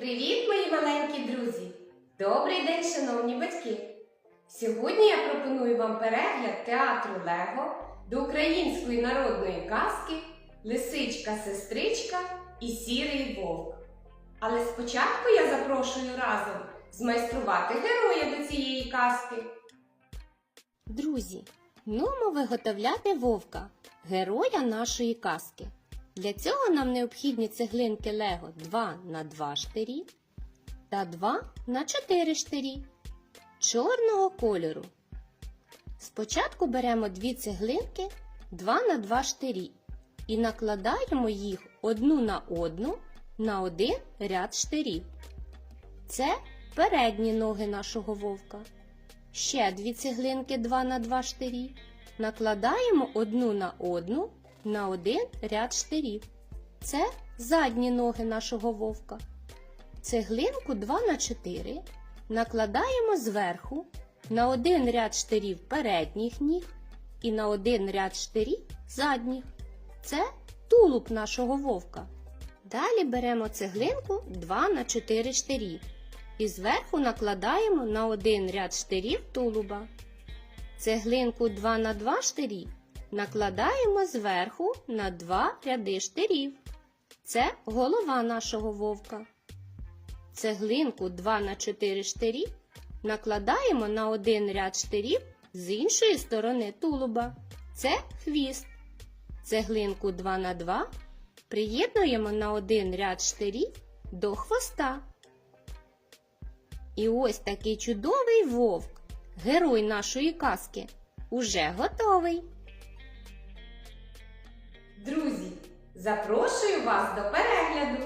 Привіт, мої маленькі друзі! Добрий день, шановні батьки! Сьогодні я пропоную вам перегляд театру Лего до української народної казки Лисичка-сестричка і Сірий вовк. Але спочатку я запрошую разом змайструвати героя до цієї казки. Друзі, нумо виготовляти вовка, героя нашої казки. Для цього нам необхідні цеглинки Лего 2 на 2 штирі та 2 на 4 штирі чорного кольору. Спочатку беремо дві цеглинки 2 на 2 штирі і накладаємо їх одну на одну на один ряд штирів. Це передні ноги нашого вовка. Ще дві цеглинки 2 на 2 штирі. Накладаємо одну на одну на один ряд штирів. Це задні ноги нашого вовка. Цеглинку 2 на 4 накладаємо зверху на один ряд штирів передніх ніг і на один ряд штирів задніх. Це тулуб нашого вовка. Далі беремо цеглинку 2 на 4 штирі і зверху накладаємо на один ряд штирів тулуба. Цеглинку 2 на 2 штирі накладаємо зверху на два ряди штирів. Це голова нашого вовка. Цеглинку 2 на 4 штирі накладаємо на один ряд штирів з іншої сторони тулуба. Це хвіст. Цеглинку 2 на 2 приєднуємо на один ряд штирів до хвоста. І ось такий чудовий вовк, герой нашої казки, уже готовий. Друзі, запрошую вас до перегляду.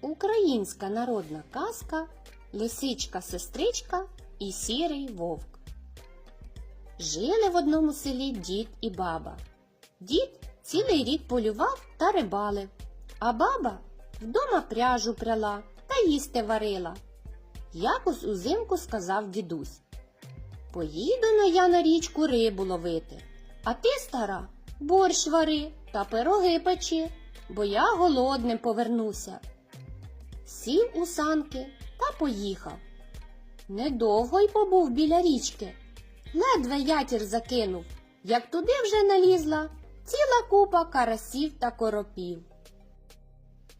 Українська народна казка Лисичка-сестричка і сірий вовк. Жили в одному селі дід і баба. Дід цілий рік полював та рибалив, а баба вдома пряжу пряла та їсти варила. Якось узимку сказав дідусь. Поїду но я на річку рибу ловити, а ти, стара, борщ вари та пироги печи, бо я голодним повернуся. Сів у санки та поїхав. Недовго й побув біля річки. Ледве ятір закинув, як туди вже налізла ціла купа карасів та коропів.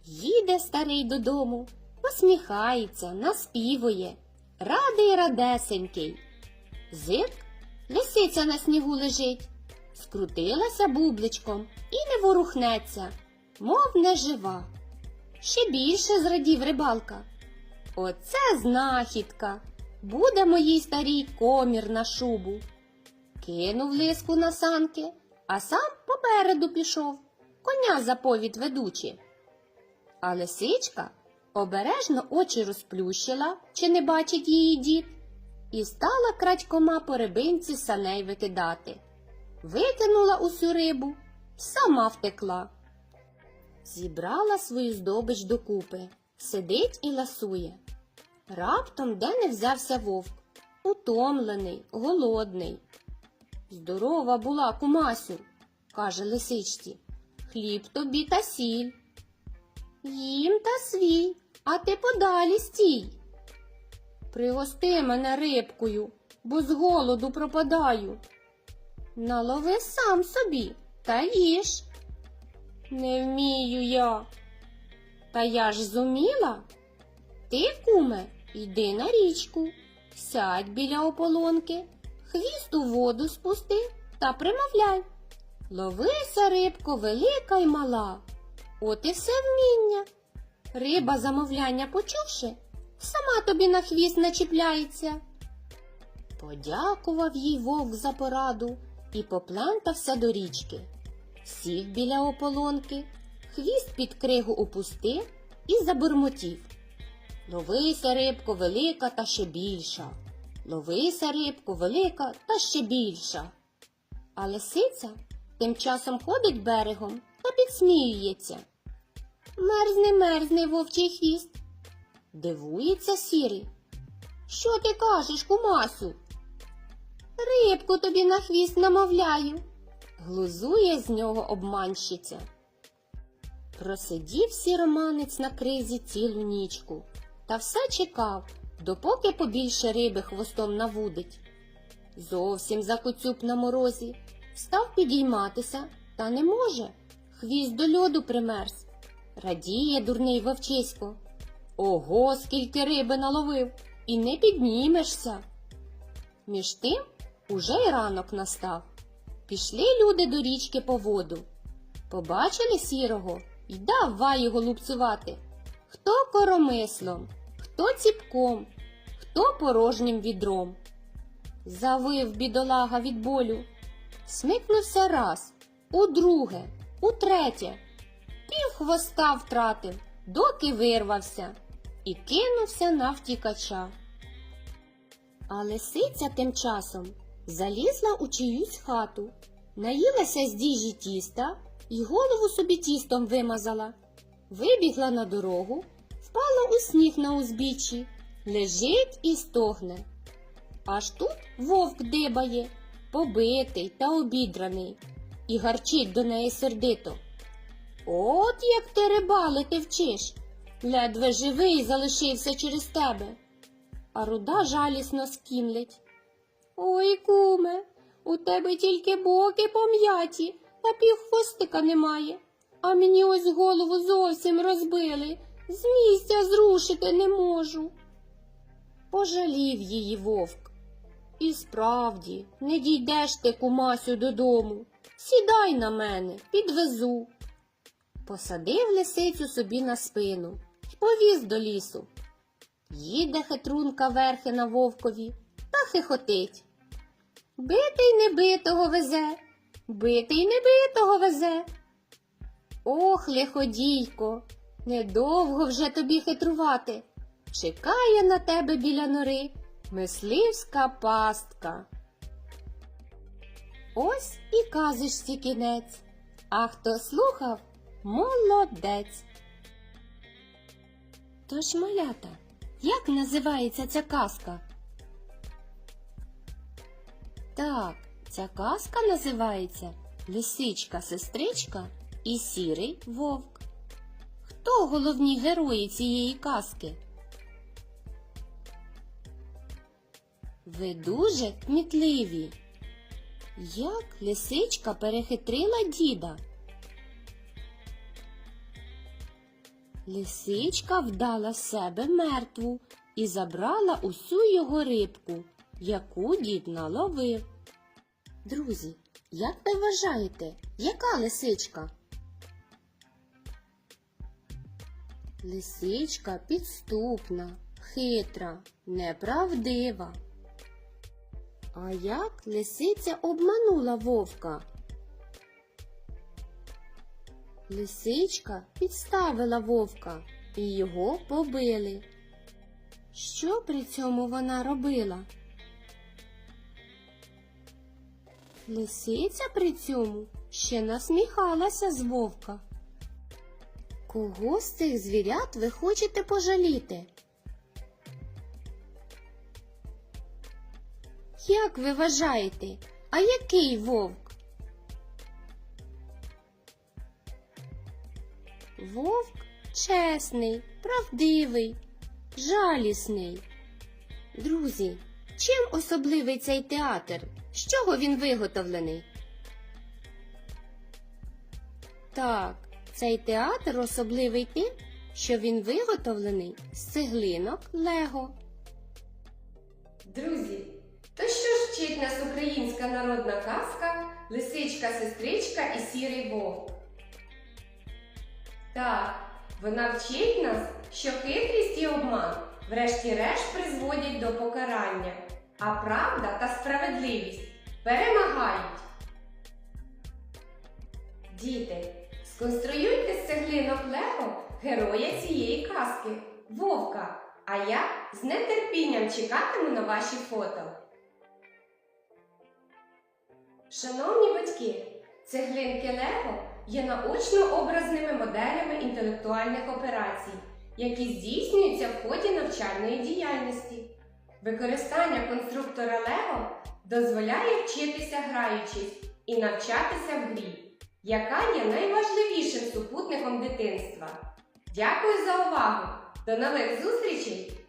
Їде старий додому, посміхається, наспівує, радий радесенький. Зирк, лисиця на снігу лежить, скрутилася бубличком і не ворухнеться, мов не жива. Ще більше зрадів рибалка. Оце знахідка. Буде моїй старій комір на шубу. Кинув лиску на санки, а сам попереду пішов, коня за повід ведучи. А лисичка обережно очі розплющила, чи не бачить її дід, і стала крадькома по рибинці саней викидати. Викинула усю рибу, сама втекла. Зібрала свою здобич докупи, сидить і ласує. Раптом де не взявся вовк, утомлений, голодний. Здорова була, кумасю, каже лисичці. Хліб тобі та сіль. Їм та свій, а ти подалі стій. Пригости мене рибкою, бо з голоду пропадаю. Налови сам собі та їж. Не вмію я. Та я ж зуміла. Ти, куме, йди на річку, сядь біля ополонки, хвіст у воду спусти та примовляй. Ловися, рибко, велика й мала. От і все вміння. Риба замовляння почувши, сама тобі на хвіст начіпляється. Подякував їй вовк за пораду і поплентався до річки. Сів біля ополонки, хвіст під кригу опустив і забурмотів. Ловися, рибко, велика та ще більша. Ловися, рибко, велика та ще більша. А лисиця тим часом ходить берегом та підсміюється. Мерзне, мерзне вовчий хвіст. Дивується сірий. Що ти кажеш, кумасю? Рибку тобі на хвіст намовляю. Глузує з нього обманщиця. Просидів сіроманець на кризі цілу нічку та все чекав, допоки побільше риби хвостом навудить. Зовсім закоцюб на морозі, став підійматися, та не може. Хвіст до льоду примерз. Радіє дурний вовчисько. Ого, скільки риби наловив, і не піднімешся. Між тим уже й ранок настав. Пішли люди до річки по воду. Побачили сірого й давай його лупцювати. Хто коромислом, хто ціпком, хто порожнім відром. Завив бідолага від болю, смикнувся раз, удруге, утретє, пів хвоста втратив, доки вирвався, і кинувся на втікача. А лисиця тим часом залізла у чиюсь хату, наїлася з діжі тіста і голову собі тістом вимазала. Вибігла на дорогу, впала у сніг на узбіччі, лежить і стогне. Аж тут вовк дибає, побитий та обідраний, і гарчить до неї сердито. От як ти рибалити вчиш, ледве живий залишився через тебе. А руда жалісно скімлять. Ой, куме, у тебе тільки боки пом'яті, та півхвостика немає. А мені ось голову зовсім розбили, з місця зрушити не можу. Пожалів її вовк. І справді, не дійдеш ти, кумасю, додому. Сідай на мене, підвезу. Посадив лисицю собі на спину й повіз до лісу. Їде хитрунка верхи на вовкові та хихотить. Битий небитого везе, битий небитого везе. Ох, лиходійко, недовго вже тобі хитрувати. Чекає на тебе біля нори мисливська пастка. Ось і казочці кінець, а хто слухав, молодець. Тож, малята, як називається ця казка? Так, ця казка називається Лисичка, сестричка і сірий вовк. Хто головні герої цієї казки? Ви дуже кмітливі. Як лисичка перехитрила діда? Лисичка вдала в себе мертву і забрала усю його рибку, яку дід наловив. Друзі, як ви вважаєте, яка лисичка? Лисичка підступна, хитра, неправдива. А як лисиця обманула вовка? Лисичка підставила вовка і його побили. Що при цьому вона робила? Лисиця при цьому ще насміхалася з вовка. Кого з цих звірят ви хочете пожаліти? Як ви вважаєте, а який вовк? Вовк чесний, правдивий, жалісний. Друзі, чим особливий цей театр? З чого він виготовлений? Так, цей театр особливий тим, що він виготовлений з цеглинок Лего. Друзі, то що ж вчить нас українська народна казка Лисичка, сестричка і сірий вовк? Так, вона вчить нас, що хитрість і обман врешті-решт призводять до покарання, а правда та справедливість перемагають. Діти, сконструюйте з цеглинок Лего героя цієї казки Вовка, а я з нетерпінням чекатиму на ваші фото. Шановні батьки, цеглинки Лего є наочно образними моделями інтелектуальних операцій, які здійснюються в ході навчальної діяльності. Використання конструктора Лего дозволяє вчитися граючись і навчатися в грі. яка є найважливішим супутником дитинства. Дякую за увагу! До нових зустрічей!